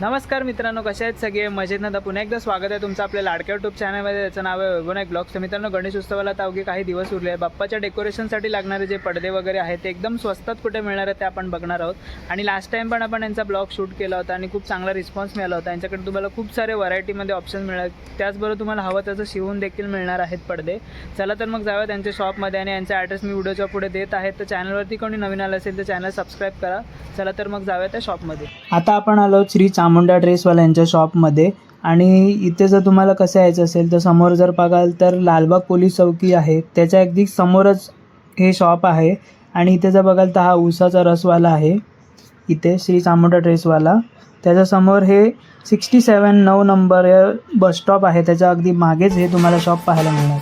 नमस्कार मित्रांनो कसे आहेत सगळे? मजेत ना? तर पुन्हा एकदा स्वागत आहे तुमचं आपल्या लाडक्या युट्यूब चॅनलमध्ये त्याचं नाव आहे वैभवनायक ब्लॉग्स तर मित्रांनो गणेश उत्सवाला तर अवघे काही दिवस उरले आहे बाप्पाच्या डेकोरेशनसाठी लागणारे जे पडदे वगैरे आहेत ते एकदम स्वस्तात कुठे मिळणार आहेत ते आपण बघणार आहोत. आणि लास्ट टाइम पण आपण यांचा ब्लॉग शूट केला होता आणि खूप चांगला रिस्पॉन्स मिळाला होता. यांच्याकडे तुम्हाला खूप सारे व्हरायटीमध्ये ऑप्शन मिळाले त्याचबरोबर तुम्हाला हवं त्याचं शिवून देखील मिळणार आहेत पडदे. चला तर मग जाऊया त्यांच्या शॉपमध्ये आणि यांचा ॲड्रेस मी व्हिडिओच्या पुढे देत आहे. तर चॅनलवरती कोणी नवीन आलं असेल तर चॅनल सबस्क्राईब करा. चला तर मग जाऊया त्या शॉपमध्ये आता आपण आलो श्री चामुंडा ड्रेसवाला यांच्या शॉपमध्ये. आणि इथे जर तुम्हाला कसं यायचं असेल तर समोर जर बघाल तर लालबाग पोलीस चौकी आहे. त्याच्या अगदी समोरच हे शॉप आहे. आणि इथे जर बघाल तर हा उसाचा रसवाला आहे. इथे श्री चामुंडा ड्रेसवाला. त्याच्यासमोर हे सिक्स्टी सेवन नऊ नंबर बस स्टॉप आहे. त्याच्या अगदी मागेच हे तुम्हाला शॉप पाहायला मिळणार.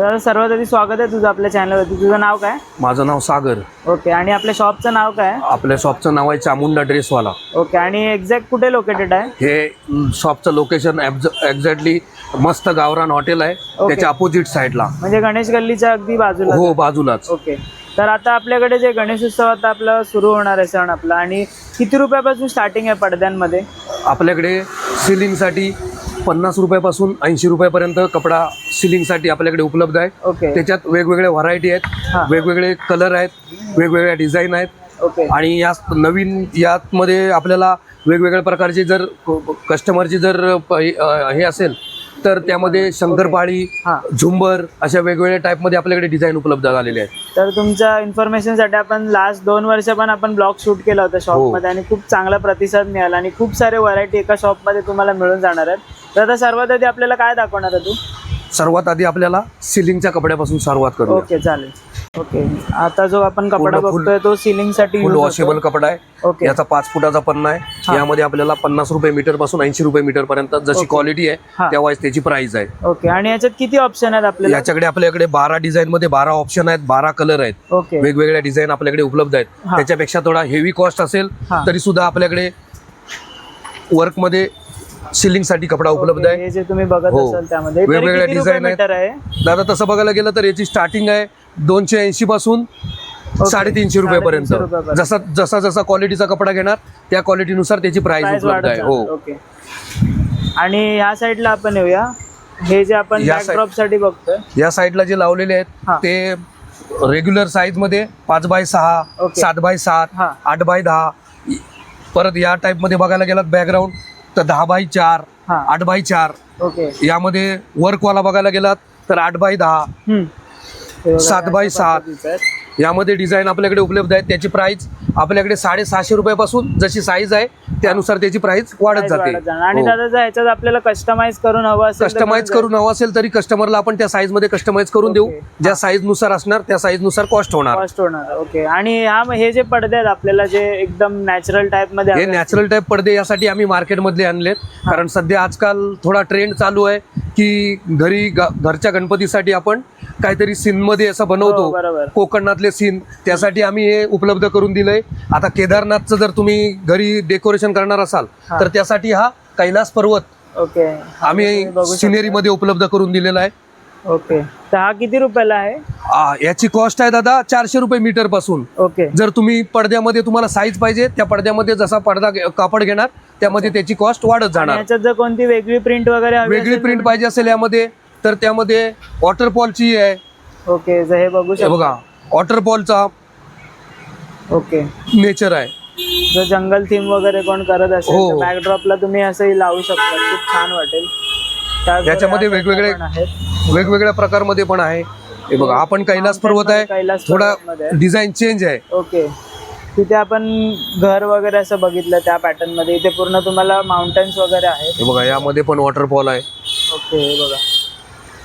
तर सर्वात आधी स्वागत आहे तुझं आपल्या चॅनलवरती तुझं नाव काय? माझं नाव सागर. ओके आणि आपल्या शॉपचं नाव काय? आपल्या शॉपचं नाव आहे चामुंडा ड्रेसवाला. ओके आणि एक्झॅक्ट कुठे लोकेटेड आहे? हे शॉपचं लोकेशन एक्झॅक्टली मस्त गावरान हॉटेल आहे. त्याच्या अपोजिट साईडला म्हणजे गणेश गल्लीच्या अगदी बाजूला. हो बाजूलाच. ओके तर आता आपल्याकडे जे गणेश उत्सव आता आपला सुरू होणार आहे सण आपला आणि किती रुपयापासून स्टार्टिंग आहे पडद्यांमध्ये? आपल्याकडे सिलिंगसाठी पन्नास रुपयापासून ऐंशी रुपयापर्यंत कपडा सिलिंगसाठी आपल्याकडे उपलब्ध आहे. त्याच्यात वेगवेगळ्या व्हरायटी हा. आहेत वेगवेगळे कलर आहेत. वेगवेगळ्या डिझाईन आहेत. आणि या नवीन यामध्ये आपल्याला वेगवेगळ्या प्रकारचे जर कस्टमरची जर हे असेल तर त्यामध्ये शंकरपाळी हां. झुंबर अशा वेगवेगळ्या टाईपमध्ये आपल्याकडे डिझाईन उपलब्ध झालेले आहेत. तर तुमच्या इन्फॉर्मेशनसाठी आपण लास्ट दोन वर्ष पण आपण ब्लॉग शूट केला होता शॉपमध्ये आणि खूप चांगला प्रतिसाद मिळाला आणि खूप सारे व्हरायटी एका शॉपमध्ये तुम्हाला मिळून जाणार आहेत. तर आता सर्वात आधी आपल्याला काय दाखवणार आहे तू? सर्वात आधी आपल्याला सिलिंगच्या कपड्यापासून सुरुवात करू ओके चालेल. ओके. आता जो आपण कपडा पूर्ण full- बघतोय तो सिलिंगसाठी फुल use वॉशेबल होतो. कपडा आहे. ओके. याचा पाच फुटाचा पन्ना हा. आहे यामध्ये आपल्याला पन्नास रुपये मीटरपासून ऐंशी रुपये मीटर पर्यंत जशी ओके. क्वालिटी हा. आहे त्यावेळेस त्याची प्राइस आहे. ओके. आणि याच्यात किती ऑप्शन आहेत आपल्याला? याच्याकडे आपल्याकडे बारा डिझाईन मध्ये बारा ऑप्शन आहेत बारा कलर आहेत. ओके. वेगवेगळ्या डिझाईन आपल्याकडे उपलब्ध आहेत. हा. त्याच्यापेक्षा थोडा हेवी कॉस्ट असेल हा. तरी सुद्धा आपल्याकडे वर्कमध्ये सिलिंग साठी कपडा उपलब्ध आहे हे जे तुम्ही बघत हो. असाल त्यामध्ये तरी वेगवेगळ्या किती रुपये design आहेत. मीटर आहे दादा तसं बघायला गेलं तर याची स्टार्टिंग आहे दोनशे ऐंशी पासून साडेतीनशे रुपयापर्यंत. जसा जसा जसा क्वालिटीचा कपडा घेणार त्या क्वालिटीनुसार त्याची प्राइस प्राइस उपलब्ध आहे हो ओके आणि ह्या साईडला आपण येऊया हे जे आपण या side- बॅकड्रॉपसाठी बघतोय या साईडला जे लावलेले हा. आहेत ते रेग्युलर साईजमध्ये पाच बाय सहा. सात बाय सात हा. आठ बाय दहा परत या टाईपमध्ये बघायला गेलात बॅकग्राऊंड तर दहा बाय चार हा. आठ बाय चार ओके यामध्ये वर्कवाला बघायला गेलात तर आठ बाय दहा. हे बघा, सात बाय सात. पद्धतीचं आहे. यामध्ये डिझाईन आपल्याकडे उपलब्ध आहेत. त्याची प्राइस आपल्याकडे साडेसहाशे रुपयापासून जशी साईज आहे त्यानुसार त्याची प्राइस वाढत जाते. आणि दादा जर ह्याच्यात आपल्याला कस्टमाइज करून हवं असेल तर कस्टमाइज करून हवं असेल तरी कस्टमरला आपण त्या साईजमध्ये कस्टमाइज करून देऊ. ज्या साईजनुसार असणार त्या साईजनुसार कॉस्ट होणार. कॉस्ट होणार. ओके आणि हा हे जे पडदे आहेत आपल्याला जे एकदम नॅचरल टाईपमध्ये हे हवे नॅचरल टाईप पडदे यासाठी आम्ही मार्केटमधले आणलेत. कारण सध्या आजकाल थोडा ट्रेंड चालू आहे. की घरी घरच्या गणपतीसाठी आपण काहीतरी सीन मध्ये असं हो, बनवतो बरोबर. कोकणातले सीन त्यासाठी आम्ही हे उपलब्ध करून दिलंय आता केदारनाथचं जर तुम्ही घरी डेकोरेशन करणार असाल हा. तर त्यासाठी हा कैलास पर्वत ओके आम्ही बघू शकता. सिनेरी मध्ये उपलब्ध करून दिलेला आहे ओके. तर हा किती रुपयाला आहे? आ, याची कॉस्ट आहे दादा चारशे रुपये मीटरपासून. ओके. जर तुम्ही पडद्यामध्ये तुम्हाला साईज पाहिजे त्या पडद्यामध्ये जसा पडदा घे- कापड घेणार त्यामध्ये त्याची कॉस्ट वाढत आणि जाणार याच्यात जर कोणती वेगळी प्रिंट वगैरे हवी वेगळी असेल प्रिंट पाहिजे असेल यामध्ये तर त्यामध्ये वॉटरपॉलची आहे. ओके जर हे बघू हे शकता. बघा वॉटरपॉलचा ओके. नेचर आहे. जर जंगल थीम वगैरे कोण करत असेल हो. तर बॅकड्रॉपला तुम्ही असंही लावू शकता. खूप छान वाटेल. याच्यामध्ये वेगवेगळे- वेगवेगळ्या प्रकारमध्ये पण आहे. हे बघा आपण कैलास पर्वत आहे. कैलास थोडा पर्वतमध्ये. डिझाईन चेंज आहे. ओके. तिथे आपण घर वगैरे असं बघितलं त्या पॅटर्नमध्ये. इथे पूर्ण तुम्हाला माउंटन्स वगैरे आहेत. हे बघा यामध्ये पण वॉटरफॉल आहे. ओके हे बघा.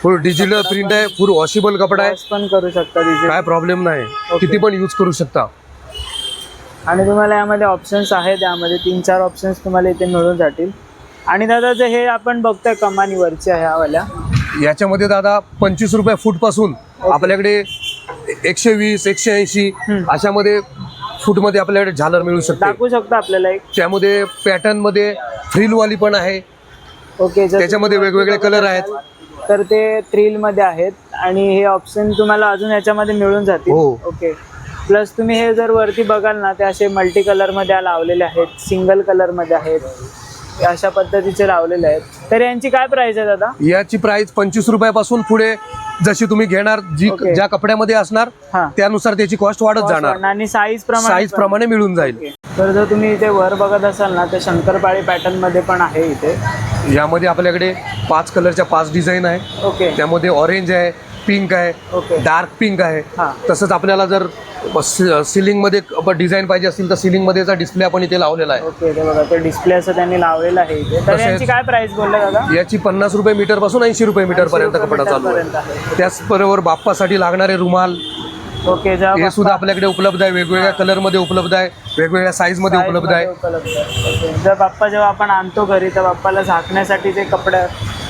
फुल डिजिटल प्रिंट आहे फुल वॉशेबल कपडा आहे. Wash पण करू शकता तिथे काय प्रॉब्लेम नाही. किती पण यूज करू शकता. आणि तुम्हाला यामध्ये ऑप्शन्स आहेत. यामध्ये तीन चार ऑप्शन्स तुम्हाला इथे मिळून जातील. आणि दादा जे हे आपण बघतोय कमानीवरचे ह्या वाल्या याच्यामध्ये दादा पंचवीस रुपये फूटपासून आपल्याकडे एकशे वीस एकशे ऐंशी. अशामध्ये फूटमध्ये आपल्याकडे झालर मिळू शकते. दाखवू शकता आपल्याला एक? त्यामध्ये पॅटर्नमध्ये फ्रिल वाली पण आहे. ओके जर त्याच्यामध्ये तुम्ही वेगवेगळे कलर आहेत. असाल, तर ते थ्रिलमध्ये आहेत आणि हे ऑप्शन तुम्हाला अजून याच्यामध्ये मिळून जातील. हो. ओके. प्लस तुम्ही हे जर वरती बघाल ना ते असे मल्टी कलरमध्ये लावलेले आहेत सिंगल कलरमध्ये आहेत. हे अशा पद्धतीचे लावलेले आहेत. तर यांची काय प्राइस आहे दादा? याची प्राइस पंचवीस रुपयापासून पुढे जशी तुम्ही घेणार जी Okay. ज्या कपड्यामध्ये असणार हां. त्यानुसार त्याची कॉस्ट वाढत जाणार. आणि साईज प्रमाणे साईज पण. प्रमाणे मिळून जाईल. तर जर तुम्ही इथे वर बघत असाल ना तर शंकरपाळी पॅटर्नमध्ये पण आहे इथे. यामध्ये आपल्याकडे पाच कलरच्या पाच डिझाईन आहे. ओके त्यामध्ये ऑरेंज आहे पिंक आहे डार्क पिंक आहे. तसंच आपल्याला जर सिलिंगमध्ये डिझाईन पाहिजे असतील तर सिलिंग मध्येचा डिस्प्ले आपण इथे लावलेला आहे. डिस्प्ले असं त्यांनी लावलेलं आहे यांची काय प्राइस बोलले याची पन्नास रुपये मीटरपासून ऐंशी रुपये मीटर पर्यंत कपडा चालू आहे. त्याचबरोबर बाप्पासाठी लागणारे रुमाल ओके हे सुद्धा आपल्याकडे उपलब्ध आहे वेगवेगळ्या कलरमध्ये उपलब्ध आहे वेगवेगळ्या साईजमध्ये उपलब्ध आहे. जर बाप्पा जेव्हा आपण आणतो घरी तर बाप्पाला झाकण्यासाठी जे कपडे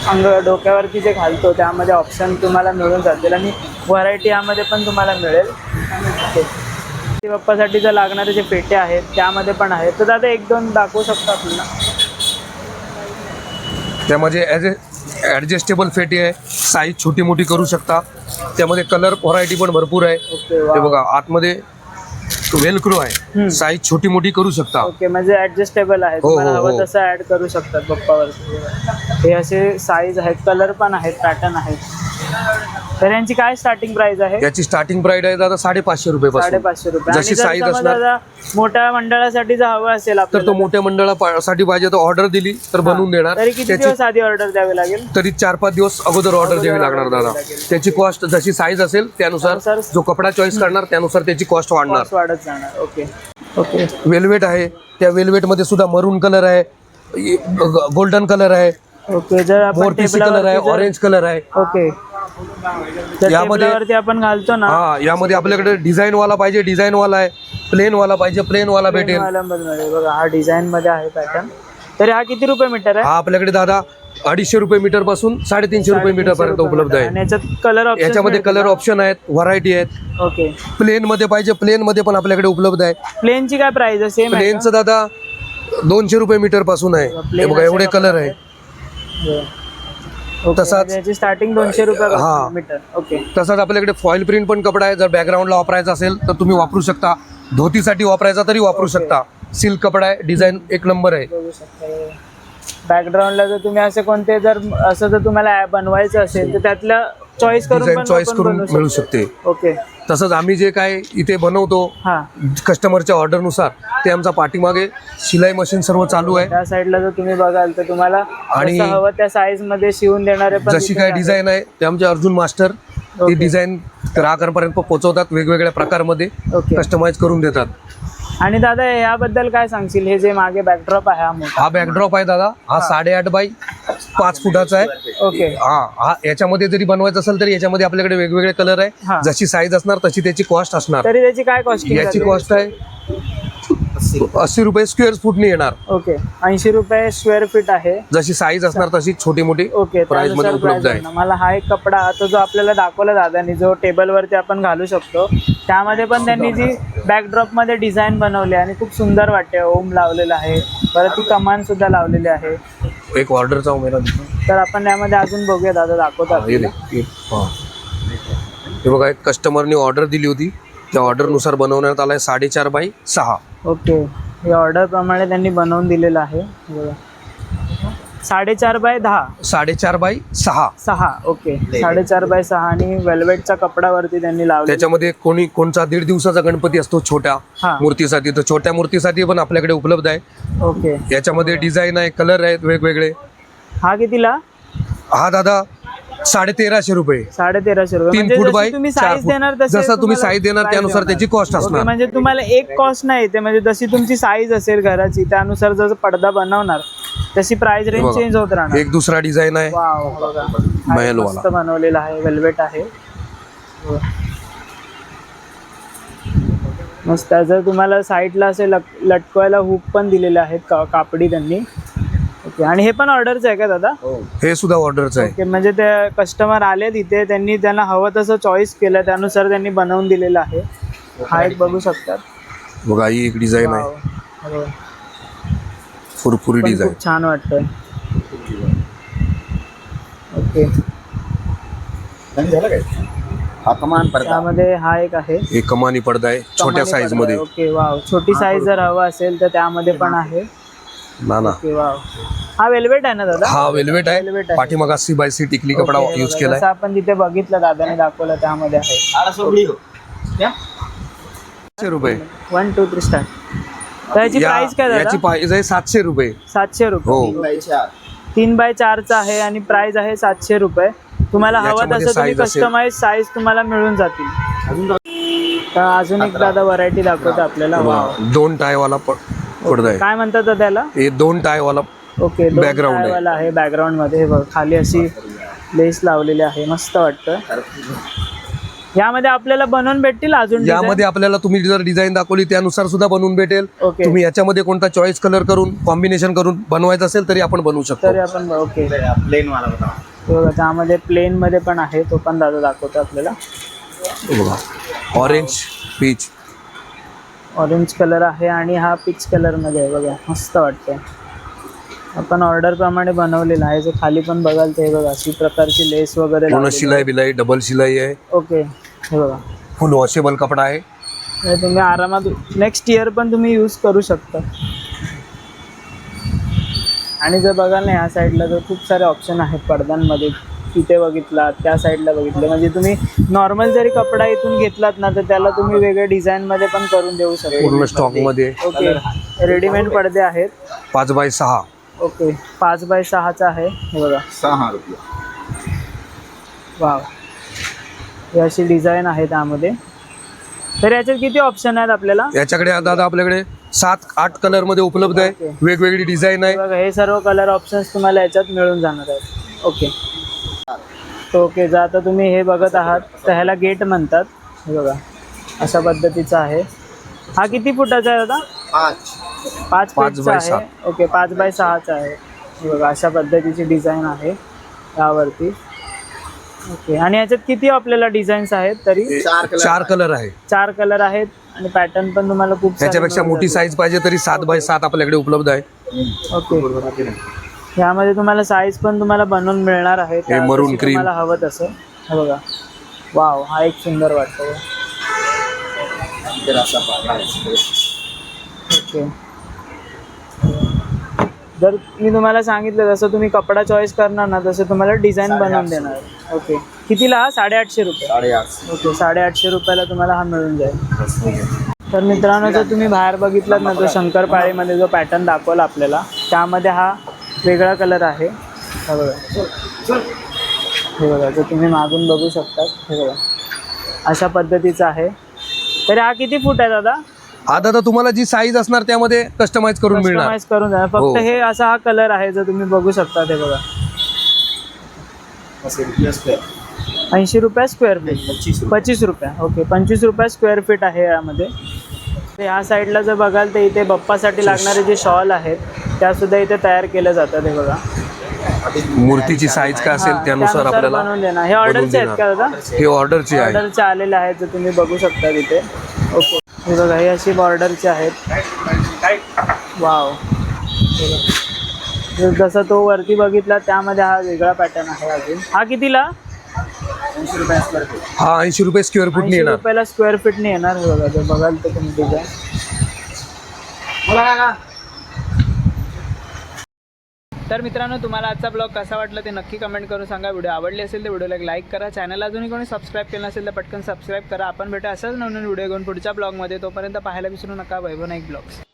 अंग डोक्यावरती जे घालतो त्यामध्ये ऑप्शन तुम्हाला मिळून जातील आणि व्हरायटी यामध्ये पण तुम्हाला मिळेल. बाप्पासाठी जर लागणारे जे पेटे आहेत त्यामध्ये पण आहेत. तर दादा एक दोन दाखवू शकता आपल्याला त्यामध्ये ॲज ए ॲडजस्टेबल फेटी आहे. साईज छोटी मोठी करू शकता. त्यामध्ये कलर व्हरायटी पण भरपूर आहे. ते. बघा आतमध्ये वेलक्रो आहे. साईज छोटी मोठी करू शकता. ओके म्हणजे ऍडजस्टेबल आहे. हो, तुम्हाला हो, हवं हो. तसं ऍड करू शकतात बप्पावरती हे असे साईज आहेत कलर पण आहेत पॅटर्न आहेत. तर यांची काय स्टार्टिंग प्राइस आहे? याची स्टार्टिंग प्राइस आहे दादा साडेपाचशे रुपये पासून. साडेपाचशे रुपये. जशी समजा असणार- मोठ्या मंडळासाठी जर हवं असेल तर तो मोठ्या मंडळासाठी पाहिजे तर ऑर्डर दिली तर बनवून देणार. तरी किती त्याची दिवस आधी ऑर्डर द्यावी लागेल? तरी चार पाच दिवस अगोदर ऑर्डर द्यावी लागणार दादा. त्याची कॉस्ट जशी साईज असेल त्यानुसार जो कपडा चॉईस करणार त्यानुसार त्याची कॉस्ट वाढणार. वाढत जाणार. ओके ओके वेल्वेट आहे. त्या वेल्वेटमध्ये सुद्धा मरून कलर आहे. गोल्डन कलर आहे. ओके जर कलर आहे ऑरेंज कलर आहे. ओके यामध्ये- आपण घालतो ना. हा यामध्ये आपल्याकडे डिझाईन वाला पाहिजे डिझाईन वाला आहे. प्लेन वाला पाहिजे प्लेन वाला भेटेल बघा हा डिझाईन मध्ये आहे पॅटर्न तर हा किती रुपये मीटर आहे? हा आपल्याकडे दादा अडीचशे रुपये मीटरपासून साडेतीनशे रुपये मीटर पर्यंत उपलब्ध आणि आहे याच्यात कलर ऑप्शन याच्यामध्ये कलर ऑप्शन आहेत व्हरायटी आहेत. ओके प्लेन मध्ये पाहिजे प्लेन मध्ये पण आपल्याकडे उपलब्ध आहे. प्लेनची काय प्राइस आहे? सेम आहे प्लेनचं दादा दोनशे रुपये मीटरपासून आहे. हे बघा एवढे कलर आहे. तसाच- म्हणजे स्टार्टिंग दोनशे रुपये हा. मीटर ओके तसंच आपल्याकडे फॉईल प्रिंट पण कपडा आहे. जर बॅकग्राऊंडला वापरायचा असेल तर तुम्ही वापरू शकता. धोतीसाठी वापरायचा तरी वापरू शकता. सिल्क कपडा आहे डिझाईन एक नंबर आहे. बॅकग्राऊंडला जर तुम्ही असे कोणते जर असं जर तुम्हाला बनवायचं असेल तर त्यातलं चॉईस करून पण चॉईस आपण करून बनवू मिळू शकतो. ओके तसंच आम्ही जे काय इथे बनवतो हा कस्टमरच्या ऑर्डरनुसार ते आमचा पाठीमागे शिलाई मशीन सर्व चालू आहे त्या साईडला जर तुम्ही बघाल तर तुम्हाला आणि हवं त्या साईजमध्ये शिवून देणारे पण जशी तिथे काय. डिझाईन आहे ते आमचे अर्जुन मास्टर ती. डिझाईन ग्राहकांपर्यंत पोहोचवतात वेगवेगळ्या प्रकारमध्ये ओके कस्टमाइज करून देतात आणि दादा याबद्दल काय सांगशील? हे जे मागे बॅकड्रॉप आहे हा मोठा. हा बॅकड्रॉप आहे दादा. हा साडेआठ बाय पाच फुटाचा आहे. ओके. हा हा याच्यामध्ये जरी बनवायचं असेल तर याच्यामध्ये आपल्याकडे वेगवेगळे कलर हा. आहे जशी साईज असणार तशी त्याची कॉस्ट असणार. तरी त्याची काय कॉस्टिंग याची कॉस्ट आहे अस्सी रुपये स्क्वेअर फुटनी येणार. ओके. ऐंशी रुपये स्क्वेअर फीट आहे. जशी साईज असणार तशी छोटी मोठी ओके प्राइसमध्ये त्यानुसार उपलब्ध price आहे. आहे. मला हा एक कपडा आता जो आपल्याला दाखवला दादानी जो टेबलवरती आपण घालू शकतो त्यामध्ये पण त्यांनी जी बॅकड्रॉपमध्ये डिझाईन बनवली आणि खूप सुंदर वाटते. ओम लावलेला आहे. परत ती कमान सुद्धा लावलेली आहे. एक ऑर्डरचा उमेदवार तर आपण यामध्ये अजून बघूया दादा दाखवतात हे बघा एक कस्टमरने ऑर्डर दिली होती. त्या ऑर्डरनुसार बनवण्यात आलाय साडेचार बाय सहा. ओके. हे ऑर्डर प्रमाणे त्यांनी बनवून दिलेलं आहे. बघा. साडेचार बाय दहा. साडेचार बाय सहा. सहा ओके. साडेचार बाय सहा आणि वेल्वेटच्या कपडावरती त्यांनी लावले त्याच्यामध्ये कोणी कोणचा दीड दिवसाचा गणपती असतो छोट्या हा. मूर्तीसाठी तर छोट्या मूर्तीसाठी पण आपल्याकडे उपलब्ध आहे. ओके. याच्यामध्ये डिझाईन आहे कलर आहेत वेगवेगळे. हा कितीला? हा दादा साडे तेराशे रुपये. साडे तेराशे रुपये. तीन म्हणजे फूट जशी बाय तुम्ही चार साईज फूट. देणार तसे जसं तुम्ही तुम्हाला साईज देणार price त्यानुसार. त्याची कॉस्ट ओके, असणार. म्हणजे तुम्हाला एक कॉस्ट नाही येते. म्हणजे जशी तुमची साईज असेल घराची त्यानुसार जसं पडदा बनवणार तशी प्राइस रेंज बघा. चेंज होत राहणार एक दुसरा डिझाईन आहे वाव बघा हा एक महलवाला. मस्त बनवलेला आहे वेल्वेट आहे हो. मस्त. जर तुम्हाला साईडला असे लट लटकवायला हुक पण दिलेले आहेत का कापडी त्यांनी ओके आणि हे पण ऑर्डरचं आहे का दादा हे सुद्धा ऑर्डरचं आहे ओके म्हणजे ते कस्टमर आले तिथे त्यांनी त्यांना हवं तसं चॉईस केलं त्यानुसार त्यांनी बनवून दिलेलं आहे हा एक बघू शकतात बघा ही एक डिझाईन आहे वाव. हो. फुरफुरी पण डिझाईन खूप छान वाटतंय. ओके. हा कमान पडदा. त्यामध्ये हा एक आहे. हे कमानी पडदा आहे छोट्या साईजमध्ये. Okay wow. छोटी साईज जर हवा असेल तर त्यामध्ये पण आहे. ना ना ओके वाव. हा वेल्वेट आहे ना दादा? हा वेल्वेट Velvet आहे. आहे. पाठीमागा सी बाय सी टिकली कपडा ओके, यूज बघा, केलाय. जसं आपण तिथे बघितलं दादाने दाखवलं त्यामध्ये आहे. सातशे रुपये. वन टू थ्री स्टार्ट याची या- प्राइस काय याची दादा प्राइस आहे सातशे रुपये. सातशे रुपये. हो. तीन बाय चारचा आहे आणि प्राइस आहे सातशे रुपये. तुम्हाला हवं याच्यामध्ये तसं तुम्ही size असेल. कस्टमाइज साईज तुम्हाला मिळून जातील. तर अजून एक दादा व्हरायटी दाखवतो आपल्याला. वाव दोन टाय वाला प- पडदा आहे काय म्हणतात दादा त्याला? हे दोन टाय वाला ओके Background आहे. वाला आहे बॅकग्राऊंडमध्ये. हे बघ खाली अशी लेस लावलेली आहे. मस्त वाटतं. यामध्ये आपल्याला बनवून भेटतील अजून? यामध्ये आपल्याला तुम्ही जर डिझाईन दाखवली त्यानुसार सुद्धा बनवून भेटेल. तुम्ही याच्यामध्ये कोणता चॉईस कलर करून कॉम्बिनेशन करून बनवायचं असेल तरी आपण बनवू शकतो. तरी आपण ओके प्लेन वाला हे त्यामध्ये प्लेन मध्ये पण आहे तो पण दादा दाखवतो आपल्याला. बघा ऑरेंज पीच ऑरेंज कलर आहे आणि हा पिच कलरमध्ये आहे बघा मस्त वाटतंय. आपण ऑर्डर प्रमाणे बनवलेला आहे. जो खाली पण बघाल ते बघा. अशी प्रकारची लेस वगैरे पूर्ण लावलेली शिलाई बिलाई डबल शिलाई आहे. ओके हे बघा. फुल वॉशेबल कपडा आहे. हे तुम्ही आरामात नेक्स्ट इयर पण तुम्ही यूज करू शकता. आणि जर बघाल ना ह्या साईडला तर खूप सारे ऑप्शन आहेत पडद्यांमध्ये. तिथे बघितलात त्या साईडला बघितलं. म्हणजे तुम्ही नॉर्मल जरी कपडा इथून घेतलात ना तर त्याला तुम्ही वेगळ्या डिझाईनमध्ये पण करून देऊ शकता. पूर्ण स्टॉकमध्ये. ओके रेडीमेड पडदे आहेत. पाच बाय सहा. ओके. पाच बाय सहाचा आहे. हे बघा. सहा रुपया. वा ही अशी डिझाईन आहे त्यामध्ये. तर याच्यात किती ऑप्शन आहेत आपल्याला? याच्याकडे दादा आपल्याकडे सात आठ कलरमध्ये उपलब्ध आहे. ओके. वेगवेगळी डिझाईन हे आहे बघा हे सर्व कलर ऑप्शन्स तुम्हाला याच्यात मिळून जाणार आहेत. ओके. ओके जर आता तुम्ही हे बघत आहात तर ह्याला गेट म्हणतात. हे बघा. अशा पद्धतीचं आहे. हा किती फुटाचा आहे दादा? पाच. पाच बाय आहे. ओके पाच बाय सहाचा आहे. बघा अशा पद्धतीची डिझाईन आहे यावरती. ओके आणि याच्यात किती आपल्याला डिझाईन्स आहेत तरी? चार कलर चार कलर आहे चार कलर आहेत आणि पॅटर्न पण तुम्हाला खूप त्याच्यापेक्षा मोठी. साईज पाहिजे तरी सात बाय सात आपल्याकडे उपलब्ध आहे. ओके यामध्ये तुम्हाला साईज पण तुम्हाला बनवून मिळणार आहे. जशी cream. तुम्हाला हवं तसं. हे बघा. वाव हा एक सुंदर वाटतो ओके. जर मी तुम्हाला सांगितलं जसं तुम्ही कपडा चॉईस करणार ना तसं तुम्हाला डिझाईन बनवून देणार. ओके. कितीला? हा साडेआठशे रुपये. साडेआठ ओके साडेआठशे रुपयाला तुम्हाला हा मिळून जाईल. तर मित्रांनो जर तुम्ही बाहेर बघितलात ना तो शंकरपाळीमध्ये जो पॅटर्न दाखवला आपल्याला त्यामध्ये हा वेगळा कलर आहे. हा बघा. हे बघा जर तुम्ही मागून बघू शकतात हे बघा. अशा पद्धतीचा आहे. तर हा किती फूट आहे दादा? हा दादा तुम्हाला जी साईज असणार त्यामध्ये कस्टमाइज करून मिळणार. कस्टमाइज करून देणार. हो. फक्त हे. असा हा कलर आहे जर तुम्ही बघू शकता ते बघा. ऐंशी रुपये स्क्वेअर फीट पंचवीस रुपये. ओके पंचवीस रुपये स्क्वेअर फीट आहे यामध्ये. तर ह्या साईडला जर बघाल तर इथे बप्पासाठी लागणारे जे शॉल आहेत त्या सुद्धा इथे तयार केल्या जातात हे बघा. मूर्तीची साईज काय असेल त्यानुसार आपल्याला बनवून देणार. हे ऑर्डरचे आहेत का दादा. हे ऑर्डरची आहे. ऑर्डरचे आलेले आहेत जर तुम्ही बघू शकता तिथे. ओके हे बघा हे अशी बॉर्डरचे आहेत. वाव जसं तो वरती बघितला त्यामध्ये हा वेगळा पॅटर्न आहे अजून. हा कितीला? हा ऐंशी रुपये स्क्वेअर फूट येणार. रुपयाला स्क्वेअर फीटने येणार हे बघा. जर बघाल तर तुम्ही डिझाईन तर मित्रांनो तुम्हाला आजचा ब्लॉग कसा वाटला ते नक्की कमेंट करून सांगा. व्हिडिओ आवडली असेल तर व्हिडिओला लाईक करा. चॅनल अजूनही कोणी सबस्क्राईब केलं नसेल तर पटकन सबस्क्राईब करा. आपण भेटा असाच नवीन व्हिडिओ घेऊन पुढच्या ब्लॉगमध्ये. तोपर्यंत पाहायला विसरू नका. वैभव नाईक ब्लॉग्स.